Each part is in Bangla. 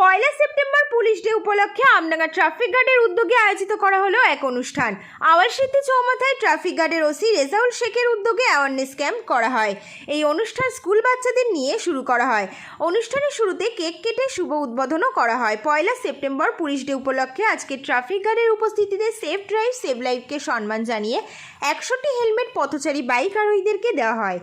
পয়লা সেপ্টেম্বর পুলিশ ডে উপলক্ষে আমডাঙ্গা ট্রাফিক গার্ডের উদ্যোগে আয়োজিত করা হলো এক অনুষ্ঠান। আওয়াজ সিদ্ধি চৌমাথায় ট্রাফিক গার্ডের ওসি রেজাউল শেখের উদ্যোগে অ্যাওয়ারনেস ক্যাম্প করা হয়। এই অনুষ্ঠান স্কুল বাচ্চাদের নিয়ে শুরু করা হয়। অনুষ্ঠানের শুরুতে কেক কেটে শুভ উদ্বোধনও করা হয়। পয়লা সেপ্টেম্বর পুলিশ ডে উপলক্ষে আজকে ট্রাফিক গার্ডের উপস্থিতিতে সেফ ড্রাইভ সেভ লাইফকে সম্মান জানিয়ে একশোটি হেলমেট, পথচারী, বাইক আরোহীদেরকে দেওয়া হয়।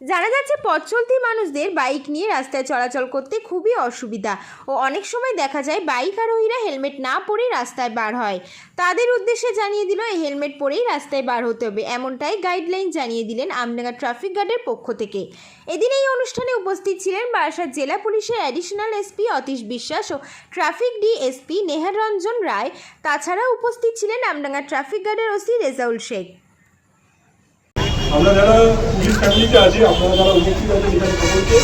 জানা যাচ্ছে পথ চলতি মানুষদের বাইক নিয়ে রাস্তায় চলাচল করতে খুবই অসুবিধা ও অনেক সময় দেখা যায় বাইক আরোহীরা হেলমেট না পরেই রাস্তায় বার হয়। তাদের উদ্দেশ্যে জানিয়ে দিল, এই হেলমেট পরেই রাস্তায় বার হতে হবে। এমনটাই গাইডলাইন জানিয়ে দিলেন আমডাঙ্গা ট্রাফিক গার্ডের পক্ষ থেকে। এদিন এই অনুষ্ঠানে উপস্থিত ছিলেন বারাসাত জেলা পুলিশের অ্যাডিশনাল এসপি অতীশ বিশ্বাস ও ট্রাফিক ডিএসপি নেহার রঞ্জন রায়। তাছাড়া উপস্থিত ছিলেন আমডাঙ্গা ট্রাফিক গার্ডের ওসি রেজাউল শেখ। আমরা যারা ফ্যামিলিতে আছি, আপনারা যারা উপস্থিত আছেন এখানে সকলকে,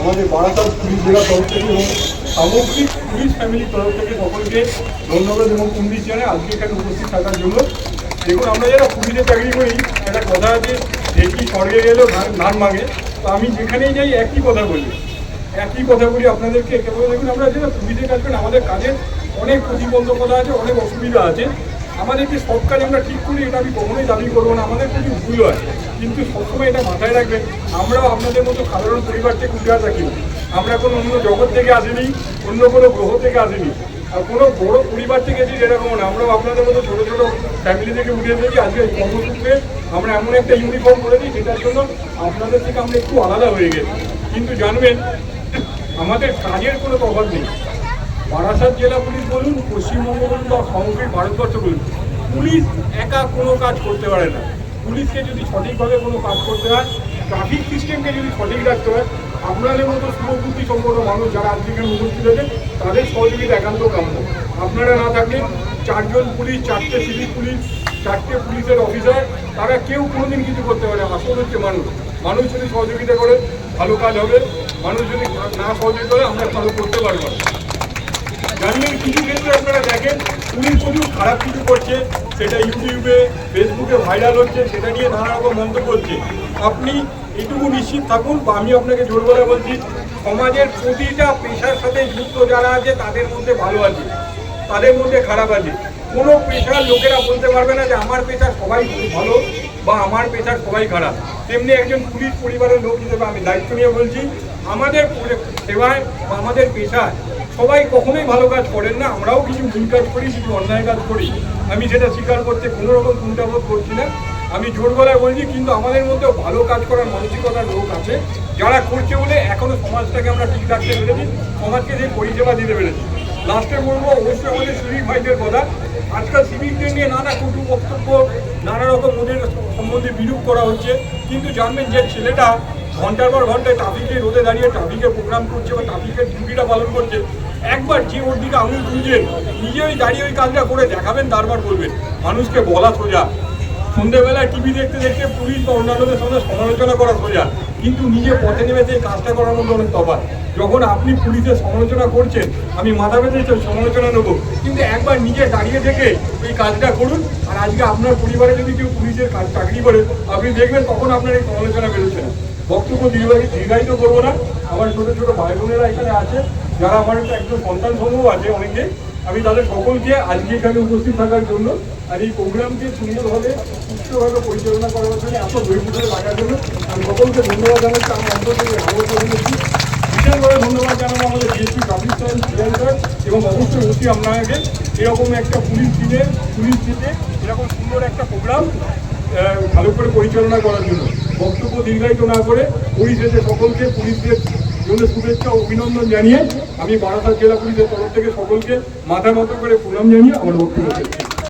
আমাদের বারাসাত পুলিশ জেলার তরফ থেকে এবং সামগ্রিক পুলিশ ফ্যামিলির তরফ থেকে সকলকে ধন্যবাদ এবং পুলিশ জানাই আজকে এখানে উপস্থিত থাকার জন্য। দেখুন, আমরা যারা পুলিশে চাকরি করি, একটা কথা আছে, দেখি স্বর্গে গেলেও ধান মাগে তো আমি যেখানেই যাই, একই কথা বলি। একই কথা বলি আপনাদেরকে কেবল দেখুন, আমরা যারা পুলিশে কাজ করি, আমাদের কাজের অনেক প্রতিবন্ধকতা আছে, অনেক অসুবিধা আছে। আমাদেরকে সব কাজ আমরা ঠিক করি, এটা আমি কখনোই দাবি করব না। আমাদের কিছু ভুল হয়। কিন্তু সবসময় এটা মাথায় রাখবেন আমরাও আপনাদের মতো সাধারণ পরিবার থেকে উঠে থাকি। আমরা কোনো অন্য জগৎ থেকে আসিনি, অন্য কোনো গ্রহ থেকে আসিনি। আর কোনো বড় পরিবার থেকে এসেছি এরকম না। আমরাও আপনাদের মতো ছোটো ছোটো ফ্যামিলি থেকে উঠে এসেছি। আজকে কর্মসূত্রে আমরা এমন একটা ইউনিফর্ম করে দিই যেটার জন্য আপনাদের থেকে আমরা একটু আলাদা হয়ে গেছি। কিন্তু জানবেন, আমাদের কাজের কোনো প্রভাব নেই। বারাসাত জেলা পুলিশ বলুন, পশ্চিমবঙ্গ বলুন বা সামগ্রিক ভারতবর্ষ বলুন, পুলিশ একা কোনো কাজ করতে পারে না। পুলিশকে যদি সঠিকভাবে কোনো কাজ করতে হয় ট্রাফিক সিস্টেমকে যদি সঠিক রাখতে হয়, আপনাদের মতো শুভবুদ্ধি সম্পন্ন মানুষ যারা আজকে এখানে উপস্থিত আছে তাদের সহযোগিতা একান্ত কাম্য। আপনারা না থাকলে চারজন পুলিশ, চারটে সিভিক পুলিশ, চারটে পুলিশের অফিসার তারা কেউ কোনোদিন কিছু করতে পারে। আসল হচ্ছে মানুষ। মানুষ যদি সহযোগিতা করে, ভালো কাজ হবে। মানুষ যদি না সহযোগিতা করে, আমরা ভালো করতে পারব জানবেন কিছু ক্ষেত্রে আপনারা দেখেন পুলিশ প্রচুর খারাপ কিছু করছে, সেটা ইউটিউবে, ফেসবুকে ভাইরাল হচ্ছে, সেটা নিয়ে নানা রকম মন্তব্য হচ্ছে। আপনি এটুকু নিশ্চিত থাকুন, বা আমি আপনাকে জোর করে বলছি, সমাজের প্রতিটা পেশার সাথে যুক্ত যারা আছে, তাদের মধ্যে ভালো আছে, তাদের মধ্যে খারাপ আছে। কোনো পেশার লোকেরা বলতে পারবে না যে আমার পেশা সবাই ভালো, বা আমার পেশার সবাই খারাপ। তেমনি একজন পুলিশ পরিবারের লোক হিসেবে আমি দায়িত্ব নিয়ে বলছি, আমাদের সেবায় বা আমাদের পেশায় সবাই কখনোই ভালো কাজ করেন না, আমরাও কিছু ভুল কাজ করি, কিছু অন্যায় কাজ করি। আমি সেটা স্বীকার করতে কোনো রকম কুণ্ঠাবোধ করছি না। আমি জোর গলায় বলছি, কিন্তু আমাদের মধ্যেও ভালো কাজ করার মানসিকতার লোক আছে, যারা করছে বলে এখনও সমাজটাকে আমরা ঠিক রাখতে পেরেছি, সমাজকে যে পরিষেবা দিতে পেরেছি। লাস্টে বলব, অবশ্যই আমাদের সিভিক ভাইদের কথা। আজকাল সিভিকদের নিয়ে নানা কটু বক্তব্য, নানা রকম ওদের সম্বন্ধে বিরূপ করা হচ্ছে। কিন্তু জানবেন যে ছেলেটা ঘণ্টার পর ঘন্টায় ট্রাফিকে রোদে দাঁড়িয়ে ট্রাফিকের প্রোগ্রাম করছে বা ট্রাফিকের ডিউটিটা পালন করছে, একবার যে ওর দিকে আঙুল তুলছেন নিজে ওই দাঁড়িয়ে ওই কাজটা করে দেখাবেন, তারপর বলবেন, মানুষকে বলা সোজা। সন্ধ্যেবেলায় টিভি দেখতে দেখতে পুলিশ বা অন্যান্যদের সঙ্গে সমালোচনা করা সোজা, কিন্তু নিজে পথে নেমে সেই কাজটা করার মধ্যে অনেক তফাৎ। যখন আপনি পুলিশের সমালোচনা করছেন, আমি মাথা বেঁধে সমালোচনা নেব, কিন্তু একবার নিজে দাঁড়িয়ে থেকে এই কাজটা করুন, আর আজকে আপনার পরিবারে যদি কেউ পুলিশের কাজ চাকরি করে, আপনি দেখবেন তখন আপনার এই সমালোচনা বেরোচ্ছে না। বক্তব্য দীর্ঘায়িত দীর্ঘায়িত করব না। আমার ছোটো ছোটো ভাই বোনেরা এখানে আছে, যারা আমার একজন সন্তান সমূহ আছে অনেকে। আমি তাদের সকলকে আজকে এখানে উপস্থিত থাকার জন্য আর এই প্রোগ্রামকে সুন্দরভাবে সুস্থভাবে পরিচালনা করার জন্য, এত বৈঠকে লাগার জন্য আমি সকলকে ধন্যবাদ জানাচ্ছি। আমি অন্তর থেকে করে দিচ্ছি বিশেষভাবে ধন্যবাদ জানাব আমাদের ডিএসপি সিআই স্যার এবং অবশ্যই অতি আপনাকে। এরকম একটা পুলিশ দিনে, পুলিশ দিতে এরকম সুন্দর একটা প্রোগ্রাম ভালো করে পরিচালনা করার জন্য। বক্তব্য দীর্ঘায়িত না করে পরিশেষে সকলকে, পুলিশদের জন্য শুভেচ্ছা ও অভিনন্দন জানিয়ে আমি বারাসাত জেলা পুলিশের তরফ থেকে সকলকে মাথা মতো করে প্রণাম জানিয়ে আমার বক্তব্য।